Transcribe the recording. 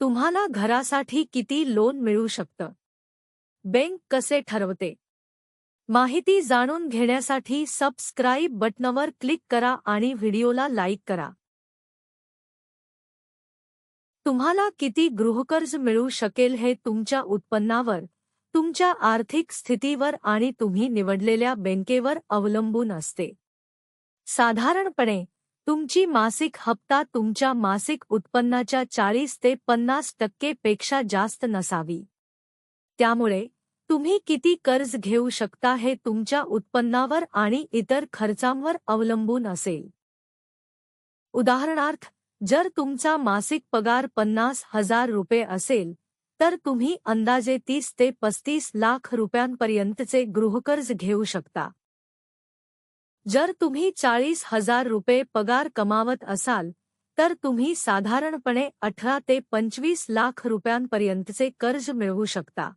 तुम्हाला घरासाठी किती लोन मिळू शकतं? बँक कसे ठरवते? माहिती जाणून घेण्यासाठी सबस्क्राईब बटनवर क्लिक करा आणि व्हिडिओला लाईक करा. तुम्हाला किती गृहकर्ज मिळू शकेल हे तुमच्या उत्पन्नावर तुमच्या आर्थिक स्थितीवर आणि तुम्ही निवडलेल्या बँकेवर अवलंबून असते. साधारणपणे तुमची मासिक हप्ता तुमच्या मासिक उत्पन्नाच्या चाळीस ते पन्नास टक्के पेक्षा जास्त नसावी. त्यामुळे तुम्ही किती कर्ज घेऊ शकता हे तुमच्या उत्पन्नावर आणि इतर खर्चांवर अवलंबून असेल. उदाहरणार्थ जर तुमचा मासिक पगार पन्नास हजार रुपये असेल तर तुम्ही अंदाजे तीस ते पस्तीस लाख रुपयांपर्यंतचे गृहकर्ज घेऊ शकता. जर तुम्ही चाळीस हजार रुपये पगार कमावत असाल तर तुम्ही साधारणपणे अठरा ते पंचवीस लाख रुपयांपर्यंतचे कर्ज मिळवू शकता.